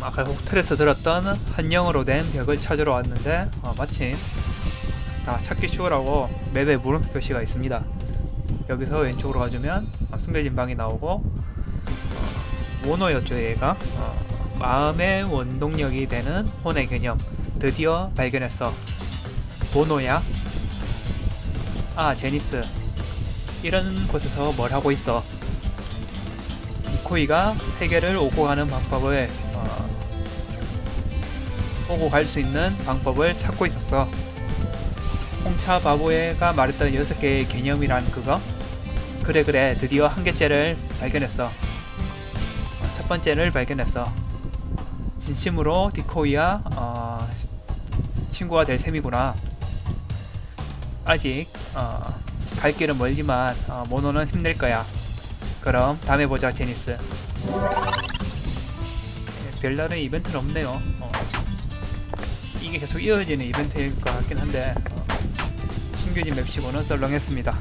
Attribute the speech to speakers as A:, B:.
A: 아까 호텔에서 들었던 한영어로 된 벽을 찾으러 왔는데 어, 마침 다 찾기 쉬우라고 맵에 물음표 표시가 있습니다. 여기서 왼쪽으로 가주면 어, 숨겨진 방이 나오고 어, 모노였죠 얘가 어, 마음의 원동력이 되는 혼의 개념 드디어 발견했어. 모노야? 아 제니스 이런 곳에서 뭘 하고 있어? 니코이가 세계를 오고 가는 방법을 어, 오고 갈 수 있는 방법을 찾고 있었어. 홍차 바보애가 말했던 여섯 개의 개념이란 그거? 그래 그래 드디어 한 개째를 발견했어. 어, 첫 번째를 발견했어. 진심으로 디코이야 어, 친구가 될 셈이구나. 아직 어, 갈 길은 멀지만 어, 모노는 힘낼 거야. 그럼 다음에 보자 제니스. 예, 별다른 이벤트는 없네요. 어, 이게 계속 이어지는 이벤트일 것 같긴 한데 어, 신규진 맵치고는 썰렁했습니다.